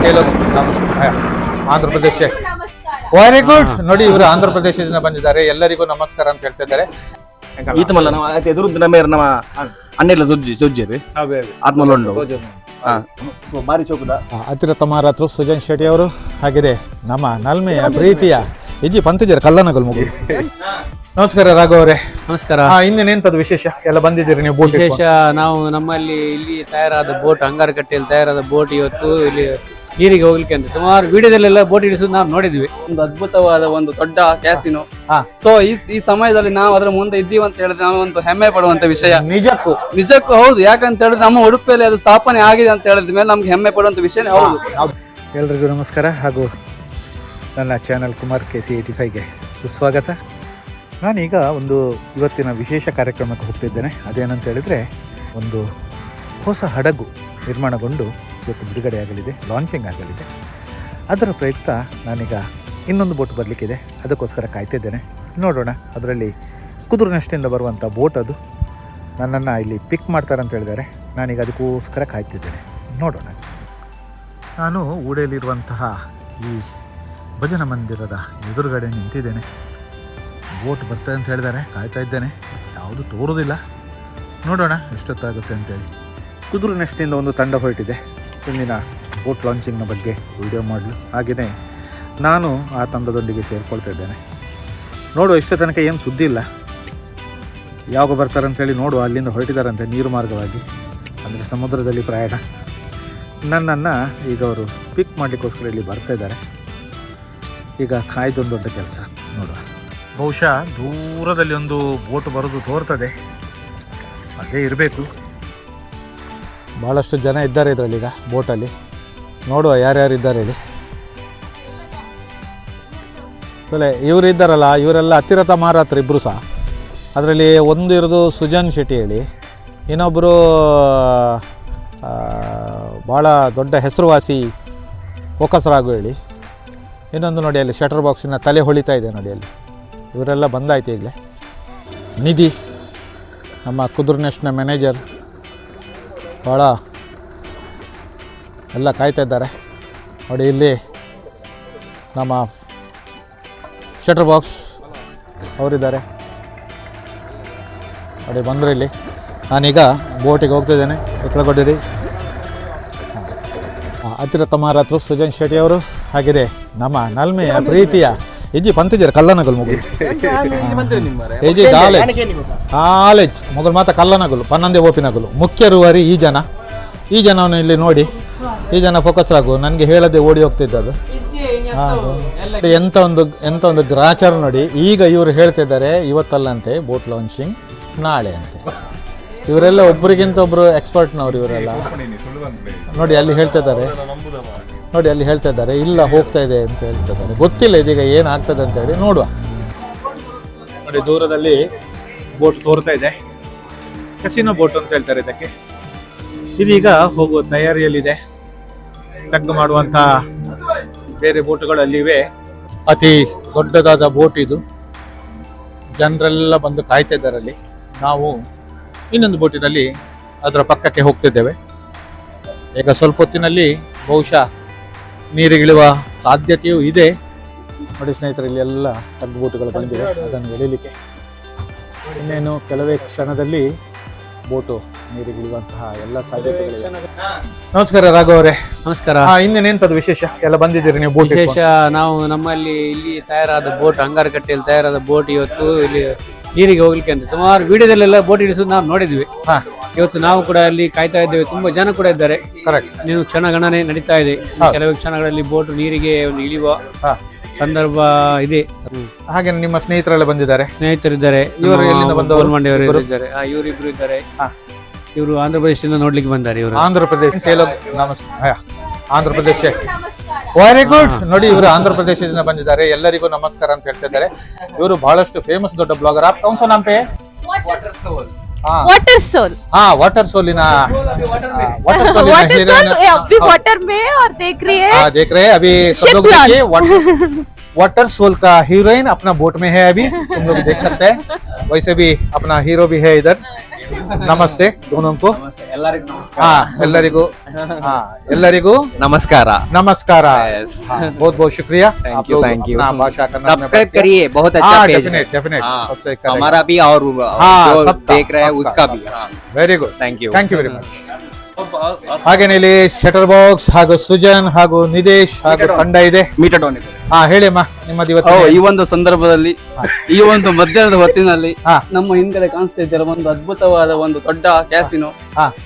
Salem Andhra Pradesh. Very good ನೋಡಿ ಇವರು ಆಂಧ್ರ ಪ್ರದೇಶದಿಂದ ಬಂದಿದ್ದಾರೆ. ಎಲ್ಲರಿಗೂ ನಮಸ್ಕಾರ ಅಂತ ಹೇಳ್ತಾ ಇದ್ದಾರೆ ಈತಮಲ್ಲ ನಾವು ಎದುರು ನಮ್ಮ ನಮ್ಮ ಅಣ್ಣೆಲ್ಲ ಜೊಜ್ಜಿ ಜೊಜ್ಜೇರಿ ಆತ್ಮಲ್ಲ ಉಂಡು ಬಾರಿ ಚೌಕದ. ಹತ್ತಿರ ತಮ್ಮ ಸುಜನ್ ಶೆಟ್ಟಿ ಅವರು. ಹಾಗಿದೆ ನಮ್ಮ ನಲ್ಮೆಯ ಪ್ರೀತಿಯ ಇಜ್ಜಿ ಪಂತಜರ ಕಲ್ಲನಗಲ್ ಮಗು ನಮಸ್ಕಾರ ರಾಘವ್ ಅವರೇ. ನಮಸ್ಕಾರ. ಇನ್ನೇನೆಂತದ್ದು ವಿಶೇಷ? ಎಲ್ಲ ಬಂದಿದ್ದೀರಿ ನೀವು ಬೋಟ್ ವಿಶೇಷ ನಾವು ನಮ್ಮಲ್ಲಿ ಇಲ್ಲಿ ತಯಾರಾದ ಬೋಟ್ ಅಂಗಾರಕಟ್ಟೆಯಲ್ಲಿ ತಯಾರಾದ ಬೋಟ್ ಇವತ್ತು ಇಲ್ಲಿ ನೀರಿಗೆ ಹೋಗ್ಲಿಕ್ಕೆ ಅಂತ. ಸುಮಾರು ವಿಡಿಯೋದಲ್ಲೆಲ್ಲ ಬೋಟ್ ಹಿಡಿಸೋದು ನಾವು ನೋಡಿದ್ವಿ. ಒಂದು ಅದ್ಭುತವಾದ ಒಂದು ದೊಡ್ಡ ಕ್ಯಾಸಿನೋ ಹಾ. ಸೊ ಈ ಈ ಸಮಯದಲ್ಲಿ ನಾವು ಅದರ ಮುಂದೆ ಇದ್ದೀವಿ ಅಂತ ಹೇಳಿದ್ರೆ ನಾವು ಒಂದು ಹೆಮ್ಮೆ ಪಡುವಂತ ವಿಷಯ. ನಿಜಕ್ಕೂ. ನಿಜಕ್ಕೂ ಹೌದು. ಯಾಕಂತ ಹೇಳಿದ್ರೆ ನಮ್ಮ ಉಡುಪಿಯಲ್ಲಿ ಅದು ಸ್ಥಾಪನೆ ಆಗಿದೆ ಅಂತ ಹೇಳಿದ ಮೇಲೆ ನಮ್ಗೆ ಹೆಮ್ಮೆ ಪಡುವಂತ ವಿಷಯ ಹೌದು. ಎಲ್ರಿಗೂ ನಮಸ್ಕಾರ ಹಾಗೂ ನನ್ನ channel Kumar K C eighty ಫೈವ್ಗೆ ಸುಸ್ವಾಗತ. ನಾನೀಗ ಒಂದು ಇವತ್ತಿನ ವಿಶೇಷ ಕಾರ್ಯಕ್ರಮಕ್ಕೆ ಹೋಗ್ತಿದ್ದೇನೆ. ಅದೇನಂತ ಹೇಳಿದರೆ ಒಂದು ಹೊಸ ಹಡಗು ನಿರ್ಮಾಣಗೊಂಡು ಇವತ್ತು ಬಿಡುಗಡೆ ಆಗಲಿದೆ ಲಾಂಚಿಂಗ್ ಆಗಲಿದೆ. ಅದರ ಪ್ರಯುಕ್ತ ನಾನೀಗ ಇನ್ನೊಂದು ಬೋಟ್ ಬರಲಿಕ್ಕಿದೆ. ಅದಕ್ಕೋಸ್ಕರ ಕಾಯ್ತಿದ್ದೇನೆ. ನೋಡೋಣ, ಅದರಲ್ಲಿ ಕುದುರೆನಷ್ಟಿಂದ ಬರುವಂಥ ಬೋಟ್ ಅದು. ನನ್ನನ್ನು ಇಲ್ಲಿ ಪಿಕ್ ಮಾಡ್ತಾರೆ ಅಂತ ಹೇಳಿದ್ದಾರೆ. ನಾನೀಗ ಅದಕ್ಕೋಸ್ಕರ ಕಾಯ್ತಿದ್ದೇನೆ. ನೋಡೋಣ. ನಾನು ಊಡೆಯಲ್ಲಿರುವಂತಹ ಈ ಭಜನ ಮಂದಿರದ ಎದುರುಗಡೆ ನಿಂತಿದ್ದೇನೆ. ಬೋಟ್ ಬರ್ತದೆ ಅಂತ ಹೇಳಿದ್ದಾರೆ. ಕಾಯ್ತಾ ಇದ್ದೇನೆ. ಯಾವುದು ತೋರೋದಿಲ್ಲ ನೋಡೋಣ, ಎಷ್ಟೊತ್ತಾಗುತ್ತೆ ಅಂತೇಳಿ. ಕುದುರೆ ನೆಸ್ಟಿಂದ ಒಂದು ತಂಡ ಹೊರಟಿದೆ. ಇಂದಿನ ಬೋಟ್ ಲಾಂಚಿಂಗ್ನ ಬಗ್ಗೆ ವಿಡಿಯೋ ಮಾಡಲು. ಹಾಗೆಯೇ ನಾನು ಆ ತಂಡದೊಂದಿಗೆ ಸೇರಿಕೊಳ್ತಾ ಇದ್ದೇನೆ. ನೋಡು ಇಷ್ಟ ತನಕ ಏನು ಸುದ್ದಿ ಇಲ್ಲ. ಯಾವಾಗ ಬರ್ತಾರೆ ಅಂತೇಳಿ ನೋಡುವ ಅಲ್ಲಿಂದ ಹೊರಟಿದಾರಂತೆ ನೀರು ಮಾರ್ಗವಾಗಿ. ಅಂದರೆ ಸಮುದ್ರದಲ್ಲಿ ಪ್ರಯಾಣ. ನನ್ನನ್ನು ಈಗ ಅವರು ಪಿಕ್ ಮಾಡಲಿಕ್ಕೋಸ್ಕರ ಇಲ್ಲಿ ಬರ್ತಾ ಇದ್ದಾರೆ. ಈಗ ಕಾಯ್ದೊಂದು ದೊಡ್ಡ ಕೆಲಸ ನೋಡುವ. ಬಹುಶಃ ದೂರದಲ್ಲಿ ಒಂದು ಬೋಟ್ ಬರೋದು ತೋರ್ತದೆ. ಅದೇ ಇರಬೇಕು. ಭಾಳಷ್ಟು ಜನ ಇದ್ದಾರೆ ಇದರಲ್ಲಿ ಈಗ ಬೋಟಲ್ಲಿ. ನೋಡುವ ಯಾರ್ಯಾರು ಇದ್ದಾರೆ ಹೇಳಿ ಸೊಲೆ ಇವರು ಇದ್ದಾರಲ್ಲ, ಇವರೆಲ್ಲ ಹತ್ತಿರತ ಮಾರಾತ್ರ ಇಬ್ಬರು ಸಹ. ಅದರಲ್ಲಿ ಒಂದು ಇರೋದು ಸುಜನ್ ಶೆಟ್ಟಿ ಹೇಳಿ. ಇನ್ನೊಬ್ಬರು ಭಾಳ ದೊಡ್ಡ ಹೆಸರುವಾಸಿ ಫೋಕಸ್ ರಾಗು ಹೇಳಿ. ಇನ್ನೊಂದು ನೋಡಿ ಅಲ್ಲಿ ಶಟರ್ ಬಾಕ್ಸಿನ ತಲೆ ಹೊಳಿತಾ ಇದೆ ನೋಡಿ ಅಲ್ಲಿ. ಇವರೆಲ್ಲ ಬಂದಾಯ್ತು ಈಗಲೇ. ನಿಧಿ, ನಮ್ಮ ಕುದುರ್ ನೆಸ್ಟ್ನ ಮ್ಯಾನೇಜರ್. ಭಾಳ ಎಲ್ಲ ಕಾಯ್ತಾ ಇದ್ದಾರೆ. ನೋಡಿ ಇಲ್ಲಿ ನಮ್ಮ ಶಟರ್ ಬಾಕ್ಸ್ ಅವರಿದ್ದಾರೆ. ನೋಡಿ ಬಂದರು ಇಲ್ಲಿ. ನಾನೀಗ ಬೋಟಿಗೆ ಹೋಗ್ತಿದ್ದೇನೆ ಎತ್ತಲಗೊಡ್ಡಿರಿ ಹತ್ತಿರ ತಮ್ಮ ಹತ್ರ ಸುಜನ್ ಶೆಟ್ಟಿ ಅವರು. ಹಾಗಿದೆ ನಮ್ಮ ನಲ್ಮೆಯ ಪ್ರೀತಿಯ ಇಜ್ಜಿ ಪಂತಿದ್ದೀರ ಕಲ್ಲನಗಲ್ ಮುಗು ಎಜಿ ಕಾಲೇಜ್. ಕಾಲೇಜ್ ಮೊಗಲ್ ಮಾತ ಕಲ್ಲನಗಲು ಪನ್ನಂದೆ ಓಪಿನಗಲು ಮುಖ್ಯ ರೂವಾರಿ ಈ ಜನ. ಈ ಜನವನ್ನು ಇಲ್ಲಿ ನೋಡಿ. ಈ ಜನ ಫೋಕಸ್ ಆಗು ನನಗೆ ಹೇಳದೆ ಓಡಿ ಹೋಗ್ತಿದ್ದದು ಎಂಥ ಎಂತ ಒಂದು ಎಂಥ ಒಂದು ಗ್ರಾಚಾರ ನೋಡಿ. ಈಗ ಇವರು ಹೇಳ್ತಿದ್ದಾರೆ ಇವತ್ತಲ್ಲಂತೆ ಬೋಟ್ ಲಾಂಚಿಂಗ್ ನಾಳೆ ಅಂತೆ ಇವರೆಲ್ಲ ಒಬ್ಬರಿಗಿಂತ ಒಬ್ರು ಎಕ್ಸ್ಪರ್ಟ್ನವ್ರು ಇವರೆಲ್ಲ. ನೋಡಿ ಅಲ್ಲಿ ಹೇಳ್ತಿದ್ದಾರೆ. ನೋಡಿ, ಅಲ್ಲಿ ಹೇಳ್ತಾ ಇದ್ದಾರೆ, ಇಲ್ಲ ಹೋಗ್ತಾ ಇದೆ ಅಂತ ಹೇಳ್ತಾ ಇದ್ದಾರೆ. ಗೊತ್ತಿಲ್ಲ ಇದೀಗ ಏನಾಗ್ತದೆ ಅಂತ ಹೇಳಿ ನೋಡುವ. ನೋಡಿ, ದೂರದಲ್ಲಿ ಬೋಟ್ ತೋರ್ತಾ ಇದೆ. ಕಸಿನೋ ಬೋಟ್ ಅಂತ ಹೇಳ್ತಾರೆ ಇದಕ್ಕೆ. ಇದೀಗ ಹೋಗುವ ತಯಾರಿಯಲ್ಲಿದೆ. ಟಗ್ ಮಾಡುವಂತ ಬೇರೆ ಬೋಟ್ಗಳು ಅಲ್ಲಿವೆ ಅತಿ ದೊಡ್ಡದಾದ ಬೋಟ್ ಇದು. ಜನರೆಲ್ಲ ಬಂದು ಕಾಯ್ತಾ ಇದ್ದಾರೆ ಅಲ್ಲಿ. ನಾವು ಇನ್ನೊಂದು ಬೋಟಿನಲ್ಲಿ ಅದರ ಪಕ್ಕಕ್ಕೆ ಹೋಗ್ತಿದ್ದೇವೆ. ಈಗ ಸ್ವಲ್ಪ ಹೊತ್ತಿನಲ್ಲಿ ಬಹುಶಃ ನೀರಿಗಿಳುವ ಸಾಧ್ಯತೆಯೂ ಇದೆ. ನೋಡಿ ಸ್ನೇಹಿತರೆ ಇಲ್ಲಿ ಎಲ್ಲ ಟಗ್ ಬೋಟುಗಳು ಬಂದಿವೆ. ಅದನ್ನು ಎಳೀಲಿಕ್ಕೆ ಇನ್ನೇನು ಕೆಲವೇ ಕ್ಷಣದಲ್ಲಿ ಬೋಟು ನೀರಿಗಿಳುವಂತಹ ಎಲ್ಲ ಸಾಧ್ಯತೆಗಳಿವೆ ನಮಸ್ಕಾರ ರಾಘವ್ ಅವರೇ. ನಮಸ್ಕಾರ. ಇನ್ನೇನು ಇನ್ನೇನೆಂತದ್ದು ವಿಶೇಷ? ಎಲ್ಲ ಬಂದಿದ್ದೀರಿ ನೀವು ಬೋಟ್ ವಿಶೇಷ ನಾವು ನಮ್ಮಲ್ಲಿ ಇಲ್ಲಿ ತಯಾರಾದ ಬೋಟ್ ಅಂಗಾರಕಟ್ಟೆಯಲ್ಲಿ ತಯಾರಾದ ಬೋಟ್ ಇವತ್ತು ಇಲ್ಲಿ ನೀರಿಗೆ ಹೋಗ್ಲಿಕ್ಕೆ ಅಂತ. ಸುಮಾರು ವಿಡಿಯೋದಲ್ಲೆಲ್ಲ ಬೋಟ್ ಇಳಿಸೋದು ನಾವು ನೋಡಿದ್ವಿ. ಹಾ. ಇವತ್ತು ನಾವು ಕೂಡ ಅಲ್ಲಿ ಕಾಯ್ತಾ ಇದ್ದೇವೆ. ತುಂಬಾ ಜನ ಕೂಡ ಇದ್ದಾರೆ. ಕರೆಕ್ಟ್ ನೀವು ಕ್ಷಣಗಣನೆ ನಡೀತಾ ಇದೆ. ಇನ್ನು ಕೆಲವು ಕ್ಷಣಗಳಲ್ಲಿ ಬೋಟ್ ನೀರಿಗೆ ಒಂದು ಇಳಿಯುವ ಹಾ. ಸಂದರ್ಭ ಇದೆ. ಹಾಗೆ ನಿಮ್ಮ ಸ್ನೇಹಿತರೆಲ್ಲ ಬಂದಿದ್ದಾರೆ. ಸ್ನೇಹಿತರಿದ್ದಾರೆ. ಇವರು ಎಲ್ಲಿಂದ ಬಂದವರು? ಮಂಡ್ಯವರು? ಇದ್ದಾರೆ. ಆ, ಇವರಿಬ್ರು ಇದ್ದಾರೆ. ಹಾ. ಇವರು ಆಂಧ್ರ ಪ್ರದೇಶದಿಂದ ನೋಡ್ಲಿಕ್ಕೆ ಬಂದ್ದಾರೆ ಇವರು. ಆಂಧ್ರ ಪ್ರದೇಶ ಸೇಲೋ ನಮಸ್ಕಾರ ಆಂಧ್ರ ಪ್ರದೇಶ. ನಮಸ್ಕಾರ ವೆರಿ ಗುಡ್ ನೋಡಿ ಇವರು ಆಂಧ್ರ ಪ್ರದೇಶದಿಂದ ಬಂದಿದ್ದಾರೆ. ಎಲ್ಲರಿಗೂ ನಮಸ್ಕಾರ ಅಂತ ಹೇಳ್ತಾ ಇದ್ದಾರೆ ಇವರು ಬಹಳಷ್ಟು ಫೇಮಸ್ ದೊಡ್ಡ ಬ್ಲಾಗರ್ ಆಪ್ ಕೌನ್ಸಲ್ ಸೋ ವಾಟರ್ वाटर सोल हाँ वाटर सोलिना वाटर सोल अभी वाटर में और देख रही है हाँ देख रहे हैं अभी सब लोग देखिए वाटर वाटर सोल का हीरोइन अपना बोट में है अभी तुम लोग देख सकते हैं। वैसे भी अपना हीरो भी है इधर। नमस्ते दोनों को। ಎಲ್ಲರಿಗೂ ಹಾ ಎಲ್ಲರಿಗೂ ಹಾ ಎಲ್ಲರಿಗೂ नमस्कार नमस्कार Yes. हाँ, बहुत बहुत शुक्रिया Thank आप you, लोग thank you. अपना भाषा कन्नड़ में सब्सक्राइब पढ़ते हैं। करिए बहुत अच्छा हाँ पेज है डेफिनेट डेफिनेट हाँ, सब्सक्राइब करेंगे हमारा भी और हाँ, जो सबका, देख रहे हैं सबका, उसका भी very good thank you thank you very much ಹಾಗೇನೆ ಇಲ್ಲಿ ಶಟರ್ ಬಾಕ್ಸ್ ಹಾಗೂ ಸುಜನ್ ಹಾಗೂ ನಿದೇಶ್ ಹಾಗೂ ತಂಡ ಇದೆ. ಮೀಟರ್ ಡೌನ್ ಇದೆ. ಹಾ ಹೇಳಿ ಅಮ್ಮ ನಿಮ್ಮದು ಇವತ್ತು ಈ ಒಂದು ಸಂದರ್ಭದಲ್ಲಿ ಈ ಒಂದು ಮಧ್ಯಾಹ್ನದ ಹೊತ್ತಿನಲ್ಲಿ. ನಮ್ಮ ಹಿಂದೆ ಕಾಣಿಸ್ತಾ ಇದ್ದಾರೆ ಒಂದು ಅದ್ಭುತವಾದ ಒಂದು ದೊಡ್ಡ ಕ್ಯಾಸಿನೋ.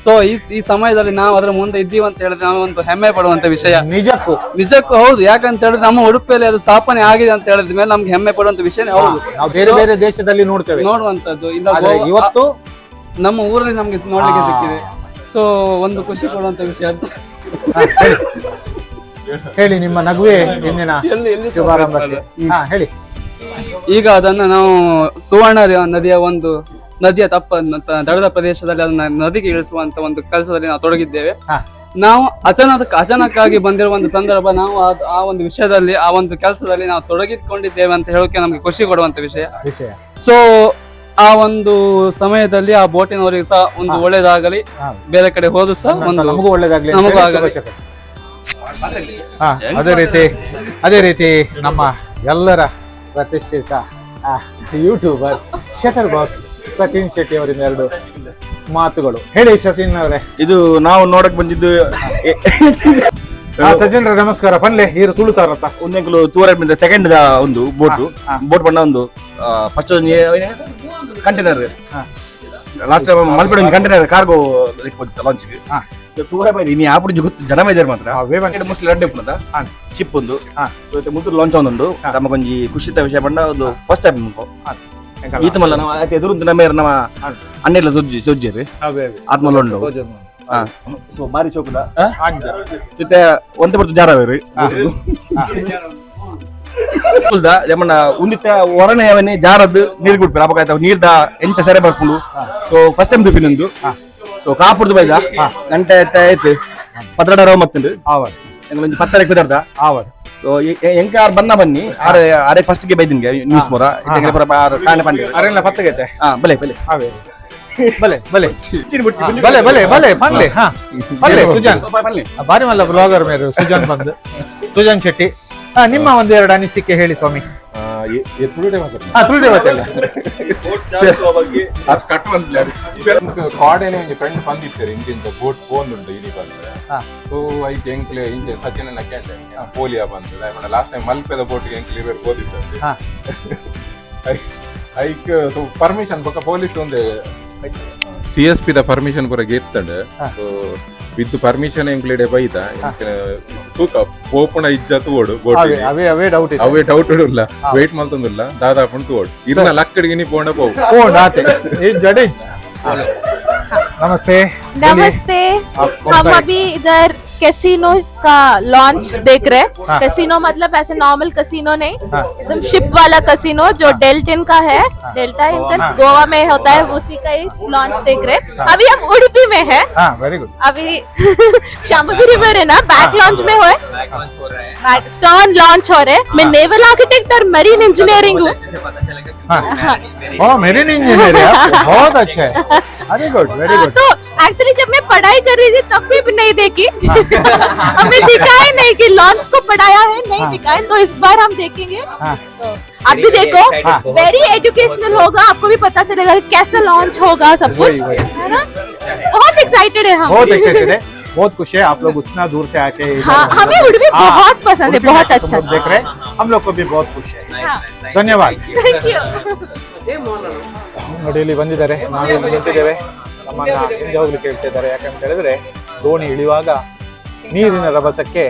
ಸೊ ಈ ಈ ಸಮಯದಲ್ಲಿ ನಾವು ಅದರ ಮುಂದೆ ಇದ್ದೀವಿ ಅಂತ ಹೇಳಿದ್ರೆ ನಾವು ಒಂದು ಹೆಮ್ಮೆ ಪಡುವಂತ ವಿಷಯ. ನಿಜಕ್ಕೂ. ನಿಜಕ್ಕೂ ಹೌದು ಯಾಕಂತ ಹೇಳಿದ್ರೆ ನಮ್ಮ ಉಡುಪಿಯಲ್ಲಿ ಅದು ಸ್ಥಾಪನೆ ಆಗಿದೆ ಅಂತ ಹೇಳಿದ ಮೇಲೆ ನಮ್ಗೆ ಹೆಮ್ಮೆ ಪಡುವಂತ ವಿಷಯನೇ ಹೌದು. ನಾವು ಬೇರೆ ಬೇರೆ ದೇಶದಲ್ಲಿ ನೋಡ್ತೇವೆ. ನೋಡುವಂತದ್ದು. ಇಲ್ಲ ಇವತ್ತು ನಮ್ಮ ಊರಲ್ಲಿ ನಮ್ಗೆ ನೋಡ್ಲಿಕ್ಕೆ ಸಿಕ್ಕಿದೆ. ಸೊ ಒಂದು ಖುಷಿ ಕೊಡುವಂತ ವಿಷಯ ಅದು ಹೇಳಿ. ನಿಮ್ಮ ನಗುವೆ ಇಂದಿನ ಎಲ್ಲಿ ಎಲ್ಲಿ ಶುಭಾರಂಭಕ್ಕೆ. ಹಾ ಹೇಳಿ. ಈಗ ಅದನ್ನ ನಾವು ಸುವರ್ಣ ನದಿಯ ಒಂದು ನದಿಯ ತಪ್ಪ ದಡದ ಪ್ರದೇಶದಲ್ಲಿ ಅದನ್ನ ನದಿಗೆ ಇಳಿಸುವಂತ ಒಂದು ಕೆಲಸದಲ್ಲಿ ನಾವು ತೊಡಗಿದ್ದೇವೆ. ನಾವು ಅಚಾನಕ್ ಅಚಾನಕ್ಕಾಗಿ ಬಂದಿರುವ ಒಂದು ಸಂದರ್ಭ ನಾವು ಆ- ಒಂದು ವಿಷಯದಲ್ಲಿ ಆ ಒಂದು ಕೆಲಸದಲ್ಲಿ ನಾವು ತೊಡಗಿಕೊಂಡಿದ್ದೇವೆ ಅಂತ ಹೇಳೋಕೆ ನಮ್ಗೆ ಖುಷಿ ಕೊಡುವಂತ ವಿಷಯ. ಸೊ ಆ ಒಂದು ಸಮಯದಲ್ಲಿ ಆ ಬೋಟಿನವರಿಗೆ ಸಹ ಒಂದು ಒಳ್ಳೇದಾಗಲಿ. ಬೇರೆ ಕಡೆ ಹೋದ್ರು ಸಹ ಒಂದು ನಮಗೂ ಒಳ್ಳೇದಾಗಲಿ ನಮಗೂ ಆಗಲಿ. ಅದೇ ರೀತಿ ಅದೇ ರೀತಿ ನಮ್ಮ ಎಲ್ಲರ ಪ್ರತಿಷ್ಠಿತ YouTuber shutter box Sachin Shetty ಅವರಿಂದ ಎರಡು ಮಾತುಗಳು. ಹೇಳಿ ಸಚಿನ್ ಅವರೇ. ಇದು ನಾವು ನೋಡಕ್ ಬಂದಿದ್ದು ಸಚಿನ್ ರೇ ನಮಸ್ಕಾರ. ಪನ್ಲೆ ಹೀರು ತುಳುತಾರತ್ತ ಒಂದೇ ತೂರ ಸೆಕೆಂಡ್ ಒಂದು ಬೋಟ್. ಬೋಟ್ ಬಣ್ಣ ಒಂದು ಫಸ್ಟ್ ಕಂಟೈನರ್. ಹಾ. ಲಾಸ್ಟ್ ಮಲ್ಪೆ ಒಂದು ಕಂಟೈನರ್ ಕಾರ್ಗೋ ಲಾಂಚ್ಗೆ ಹಾ. ತೂರ ಬೈದಿ ನೀ ಆಪುಡು ಗೊತ್ತು ಜನ ಮೇಜರ್ ಮಾತ್ರ. ಆ, ವೇವನ್ ಮೋಸ್ಟ್ಲಿ ರೆಡ್ ಉಪ್ಪುನದ ಹಾ. ಶಿಪ್ ಒಂದು. ಹಾ. ಮುದ್ದು ಲಾಂಚ್ ಒಂದು. ಖುಷಿ ತ ವಿಷಯ ಬಂಡ ಒಂದು ಫಸ್ಟ್ ಟೈಮ್ ಈತ ಮಲ್ಲ ನಾವು ಆಯ್ತು ಎದುರು ನಮ್ಮ ನಮ್ಮ ಅನ್ನೆಲ್ಲ ಸುಜ್ಜಿ ಸುಜ್ಜಿರಿ ಆತ್ಮಲ್ಲ ಉಂಡು. ಸೊ ಬಾರಿ ಚೌಕದ? ಜೊತೆ ಒಂತೆ ಬರ್ತು ಜಾರವೇರಿ ಹೊರನೆ ಅವನೇ ಜಾರದ್ದು ನೀರು ಬಿಡ್ಬೇಕು ಅಪಕಾಯ್ತ ನೀರ್ದ ಎಂಚ ಸೆರೆ ಬರ್ಕೊಂಡು ಸೋ ಫಸ್ಟ್ ಟೈಮ್ ದುಪ್ಪಿನೊಂದು ಸೊ ಕಾಪುರ್ದು ಬೈದ. ಗಂಟೆ ಆಯ್ತು ಪತ್ರಡ ರವ ಮತ್ತಂದು. ಆವಡ್ ಎಂಗೊಂದು ಪತ್ತರ ಕುದರ್ದ? ಆವಡ್ ಎಂಕ ಆರ್ ಬಂದ ಬನ್ನಿ? ಆರೆ ಆರೆ ಫಸ್ಟ್ಗೆ ಬೈದಿನ್ಗೆ ನ್ಯೂಸ್ ಮೊರ ಕಾಣೆ ಪಂಡಿ. ಅರೆಲ್ಲ ಪತ್ತಗೈತೆ. ಹಾ ಬಲೆ ಬಲೆ. ಆವೇ ಬಲೆ ಬಲೆ. ಬಲೆ ಬಲೆ ಬಲೆ ಹಾ. ಸುಜಾನ್. ಆ, ಬಾರಿ ಮಲ್ಲ ಬ್ಲಾಗರ್ ಮೇರು ಸುಜಾನ್ ಬಂದು. ಸುಜಾನ್ ಶೆಟ್ಟಿ. ಹಾ. ನಿಮ್ಮ ಒಂದೆರಡು ಅನಿಸಿಕೆ ಹೇಳಿ ಸ್ವಾಮಿ. ಕಾಡೇನೆ ಒಂದು ಫ್ರೆಂಡ್ ಬಂದಿರ್ತಾರೆ ಬೋಟ್ ಫೋನ್ ಉಂಟು ಇಲ್ಲಿ ಬಂದ್ರೆ. ಹಾ. ಸೊ ಐಕ್ ಎಂಕ್ಲೆ ಸಚಿನ ಪೋಲಿಯಾ ಬಂದು ಲಾಸ್ಟ್ ಟೈಮ್ ಮಲ್ಪೆದ ಬೋಟ್ಗೆ ಎಂಕ್ಲೆ ಬೇರೆ ಓದಿದ್ದಾರೆ ಹಾ. ಐಕ್ ಸೊ ಪರ್ಮಿಷನ್ ಬೊಕ್ಕ ಪೊಲೀಸ್ ಒಂದು. ಸಿ ಎಸ್ ಪಿ ದ ಪರ್ಮಿಷನ್ ಪೂರ ಗೆತ್ತಂಡ್. ಸೊ ವಿತ್ ಪರ್ಮಿಷನ್ ಎಂಕ್ಲೆಡೆ ಬೈದ ತೂಕ ಪೋಪುಣ ಇಜ್ಜತ್ ಓಡು ಅವೇ ಬೋಟಿಗೆ ಅವೇ ಅವೇ ಡೌಟ್ ಇದೆ ಅವೇ ಡೌಟ್ ಇಡಲ್ಲ ವೇಟ್ ಮಲ್ತಂದಿಲ್ಲ ದಾದಾಪುಣ ತೋಡ್ ಇರ್ನ ಲಕ್ಕಡಿಗೆ ನೀ ಪೋಂಡ ಪೋವು ओ नाते ये जडेज नमस्ते नमस्ते आप कौन हम सा अभी इधर कैसीनो का लॉन्च देख रहे हैं। हाँ। कैसीनो मतलब ऐसे नॉर्मल कैसीनो नहीं हाँ। एकदम शिप वाला कैसीनो जो हाँ। डेल्टिन का है। डेल्टा इनका हाँ। गोवा में होता है उसी का ही लॉन्च देख रहे हैं। हाँ। अभी हम उड़पी में है। हाँ वेरी गुड अभी शाम्बी रिवर है ना बैक लॉन्च में हो स्टर्न लॉन्च हो रहे मैं नेवल आर्किटेक्ट और मरीन इंजीनियरिंग हूँ। हाँ। ओ मेरीन है आप बहुत अच्छा है। वेरी गुड वेरी हाँ, गुड तो एक्चुअली जब मैं पढ़ाई कर रही थी तब भी नहीं देखी हमें दिखाए नहीं कि लॉन्च को पढ़ाया है नहीं हाँ। दिखाए तो इस बार हम देखेंगे हाँ तो आप भी देखो हाँ। वेरी एजुकेशनल होगा आपको भी पता चलेगा कि कैसे लॉन्च होगा सब कुछ वही, वही। है ना बहुत एक्साइटेड है हम बहुत एक्साइटेड है बहुत खुश है आप लोग उतना दूर से आके इधर हाँ मतलब- हमें उड़वी हाँ, बहुत पसंद है उड़पी बहुत में अच्छा तुम लोग देख रहे हैं हम लोग को भी बहुत खुश है हाँ, ಧನ್ಯವಾದ थैंक यू ನೋಡಿ ಇಲ್ಲಿ ಬಂದಿದ್ದಾರೆ ನಾವಿಲ್ಲಿ ನಿಂತಿದ್ದೇವೆ ನಮ್ಮನ್ನ ಹಿಂದೆ ಹೋಗ್ಲಿಕ್ಕೆ ಹೇಳ್ತಿದ್ದಾರೆ. ಯಾಕಂತ ಹೇಳಿದ್ರೆ, ದೋಣಿ ಇಳಿಯುವಾಗ ನೀರಿನ ರಭಸಕ್ಕೆ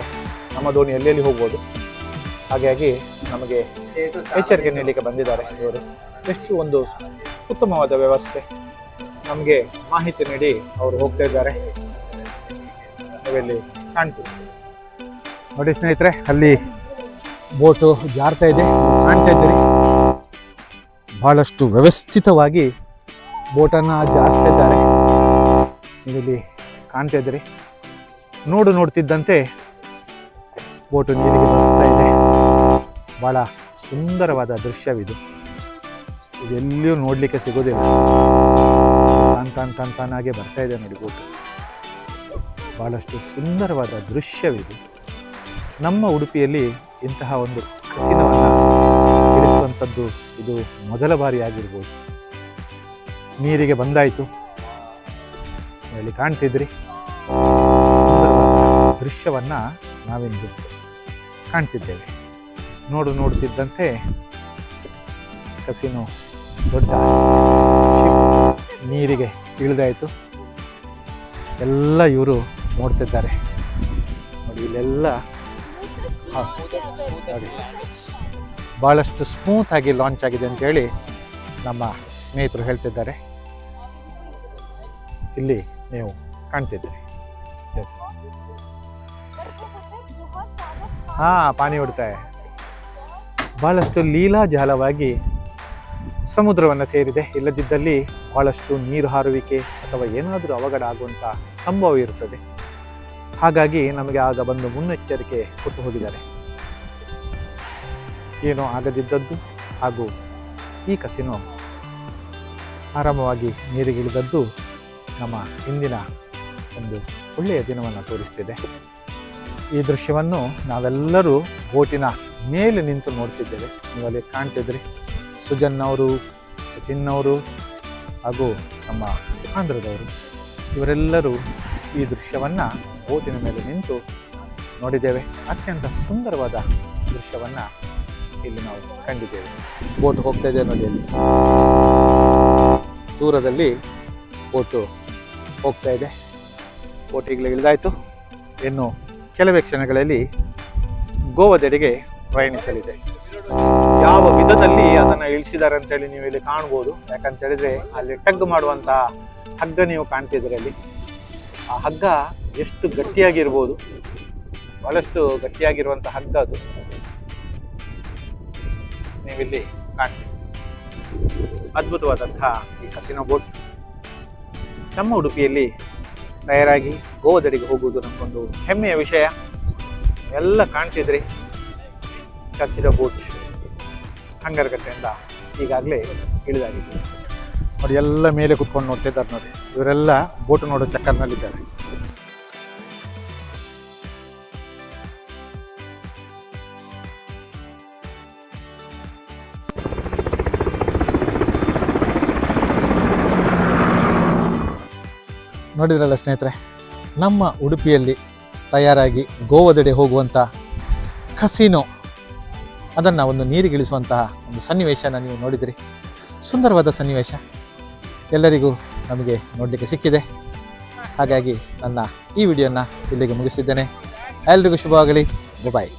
ನಮ್ಮ ದೋಣಿ ಎಲ್ಲೆಲ್ಲಿ ಹೋಗ್ಬೋದು? ಹಾಗಾಗಿ ನಮಗೆ ಎಚ್ಚರಿಕೆ ನೀಡಲಿಕ್ಕೆ ಬಂದಿದ್ದಾರೆ ಇವರು. ಎಷ್ಟು ಒಂದು ಉತ್ತಮವಾದ ವ್ಯವಸ್ಥೆ ನಮಗೆ ಮಾಹಿತಿ ನೀಡಿ ಅವರು ಹೋಗ್ತಾ ಇದ್ದಾರೆ. ನಾವಿಲ್ಲಿ ಕಾಣ್ತೀವಿ. ನೋಡಿ ಸ್ನೇಹಿತರೆ, ಅಲ್ಲಿ ಬೋಟು ಜಾರ್ತಾ ಇದೆ. ಕಾಣ್ತಾ ಇದ್ದೀರಿ. ಬಹಳಷ್ಟು ವ್ಯವಸ್ಥಿತವಾಗಿ ಬೋಟನ್ನು ಜಾರಿಸ್ತಾ ಇದ್ದಾರೆ. ನೀವಿಲ್ಲಿ ಕಾಣ್ತಾ ಇದ್ರಿ ನೋಡು ನೋಡ್ತಿದ್ದಂತೆ ಬೋಟು ನೀರಿಗೆ ಬರ್ತಾ ಇದೆ. ಬಹಳ ಸುಂದರವಾದ ದೃಶ್ಯವಿದು. ಇದೆಲ್ಲಿಯೂ ನೋಡಲಿಕ್ಕೆ ಸಿಗೋದಿಲ್ಲ. ತಾನ್ ತಾನ್ ತಾನ್ ತಾನಾಗೆ ಬರ್ತಾ ಇದೆ ನೋಡಿ ಬೋಟು. ಬಹಳಷ್ಟು ಸುಂದರವಾದ ದೃಶ್ಯವಿದು. ನಮ್ಮ ಉಡುಪಿಯಲ್ಲಿ ಇಂತಹ ಒಂದು ಕಸಿನವನ್ನು ಇಳಿಸುವಂಥದ್ದು ಇದು ಮೊದಲ ಬಾರಿ ಆಗಿರ್ಬೋದು ನೀರಿಗೆ ಬಂದಾಯಿತು. ಇಲ್ಲಿ ಕಾಣ್ತಿದ್ರಿ? ದೃಶ್ಯವನ್ನು ನಾವಿಂದು ಕಾಣ್ತಿದ್ದೇವೆ. ನೋಡು ನೋಡ್ತಿದ್ದಂತೆ ಕಸಿನೋ ದೊಡ್ಡ ನೀರಿಗೆ ಇಳಿದಾಯಿತು. ಎಲ್ಲ ಇವರು ನೋಡ್ತಿದ್ದಾರೆ. ನೋಡಿ, ಇಲ್ಲೆಲ್ಲ ಭಾಳಷ್ಟು ಸ್ಮೂತ್ ಆಗಿ ಲಾಂಚ್ ಆಗಿದೆ ಅಂತೇಳಿ ನಮ್ಮ ಸ್ನೇಹಿತರು ಹೇಳ್ತಿದ್ದಾರೆ. ಇಲ್ಲಿ ನೀವು ಕಾಣ್ತಿದ್ದೀರಿ. ಹಾ, ಪಾನಿ ಹೊಡ್ತಾ ಬಹಳಷ್ಟು ಲೀಲಾ ಲೀಲಾಜಾಲವಾಗಿ ಸಮುದ್ರವನ್ನು ಸೇರಿದೆ. ಇಲ್ಲದಿದ್ದಲ್ಲಿ ಬಹಳಷ್ಟು ನೀರು ಹಾರುವಿಕೆ ಅಥವಾ ಏನಾದರೂ ಅವಘಡ ಆಗುವಂಥ ಸಂಭವ ಇರುತ್ತದೆ. ಹಾಗಾಗಿ ನಮಗೆ ಆಗ ಬಂದು ಮುನ್ನೆಚ್ಚರಿಕೆ ಕೊಟ್ಟು ಹೋಗಿದ್ದಾರೆ. ಏನೋ ಆಗದಿದ್ದದ್ದು ಹಾಗೂ ಈ ಕಸಿನೋ ಆರಾಮವಾಗಿ ನೀರಿಗಿಳಿದದ್ದು ನಮ್ಮ ಇಂದಿನ ಒಂದು ಒಳ್ಳೆಯ ದಿನವನ್ನು ತೋರಿಸ್ತಿದೆ. ಈ ದೃಶ್ಯವನ್ನು ನಾವೆಲ್ಲರೂ ಬೋಟಿನ ಮೇಲೆ ನಿಂತು ನೋಡ್ತಿದ್ದೇವೆ. ನೀವು ಅಲ್ಲಿ ಕಾಣ್ತಿದ್ರಿ. ಸುಜನ್ ಅವರು, ಸಚಿನ್ ಅವರು ಹಾಗೂ ನಮ್ಮ ಆಂಧ್ರದವರು ಇವರೆಲ್ಲರೂ ಈ ದೃಶ್ಯವನ್ನು ಬೋಟಿನ ಮೇಲೆ ನಿಂತು ನೋಡಿದ್ದೇವೆ. ಅತ್ಯಂತ ಸುಂದರವಾದ ದೃಶ್ಯವನ್ನು ಇಲ್ಲಿ ನಾವು ಕಂಡಿದ್ದೇವೆ. ಬೋಟ್ ಹೋಗ್ತಾ ಇದೆ ನೋಡಿ. ಅಲ್ಲಿ ದೂರದಲ್ಲಿ ಬೋಟು ಹೋಗ್ತಾ ಇದೆ. ಬೋಟಿಗಳು ಇಳಿದಾಯಿತು ಇನ್ನು ಕೆಲವೇ ಕ್ಷಣಗಳಲ್ಲಿ ಗೋವಾದೆಡೆಗೆ ಪ್ರಯಾಣಿಸಲಿದೆ. ಯಾವ ವಿಧದಲ್ಲಿ ಅದನ್ನು ಇಳಿಸಿದ್ದಾರೆ ಅಂತೇಳಿ ನೀವು ಇಲ್ಲಿ ಕಾಣ್ಬೋದು. ಯಾಕಂತ ಹೇಳಿದ್ರೆ ಅಲ್ಲಿ ಟಗ್ ಮಾಡುವಂಥ ಹಗ್ಗ ನೀವು ಕಾಣ್ತಿದ್ದೀರಿ ಅಲ್ಲಿ. ಆ ಹಗ್ಗ ಎಷ್ಟು ಗಟ್ಟಿಯಾಗಿರ್ಬೋದು. ಬಹಳಷ್ಟು ಗಟ್ಟಿಯಾಗಿರುವಂಥ ಹಗ್ಗ ಅದು. ನೀವಿಲ್ಲಿ ಕಾಣ್ತೀವಿ ಅದ್ಭುತವಾದಂತಹ ಈ ಹಸಿನ ಬೋಟ್. ನಮ್ಮ ಉಡುಪಿಯಲ್ಲಿ ತಯಾರಾಗಿ ಗೋವಾದಡಿಗೆ ಹೋಗುವುದು ನಮಗೊಂದು ಹೆಮ್ಮೆಯ ವಿಷಯ. ಎಲ್ಲ ಕಾಣ್ತಿದ್ರಿ. ಕಸಿರ ಬೋಟ್ ಹಂಗರ್ಗಟ್ಟೆಯಿಂದ ಈಗಾಗಲೇ ಇಳಿದಾಗಿದೆ. ನೋಡಿ, ಎಲ್ಲ ಮೇಲೆ ಕುತ್ಕೊಂಡು ನೋಡ್ತಿದ್ದಾರೆ ನೋಡಿ. ಇವರೆಲ್ಲ ಬೋಟ್ ನೋಡೋ ಚಕ್ಕರ್ನಲ್ಲಿದ್ದಾರೆ. ನೋಡಿದ್ರಲ್ಲ ಸ್ನೇಹಿತರೆ, ನಮ್ಮ ಉಡುಪಿಯಲ್ಲಿ ತಯಾರಾಗಿ ಗೋವಾದೆಡೆ ಹೋಗುವಂಥ ಕಸಿನೋ, ಅದನ್ನು ಒಂದು ನೀರಿಗಿಳಿಸುವಂತಹ ಒಂದು ಸನ್ನಿವೇಶನ ನೀವು ನೋಡಿದಿರಿ. ಸುಂದರವಾದ ಸನ್ನಿವೇಶ. ಎಲ್ಲರಿಗೂ ನಮಗೆ ನೋಡಲಿಕ್ಕೆ ಸಿಕ್ಕಿದೆ. ಹಾಗಾಗಿ ನನ್ನ ಈ ವಿಡಿಯೋನ ಇಲ್ಲಿಗೆ ಮುಗಿಸಿದ್ದೇನೆ. ಎಲ್ರಿಗೂ ಶುಭವಾಗಲಿ. ಬಾಯ್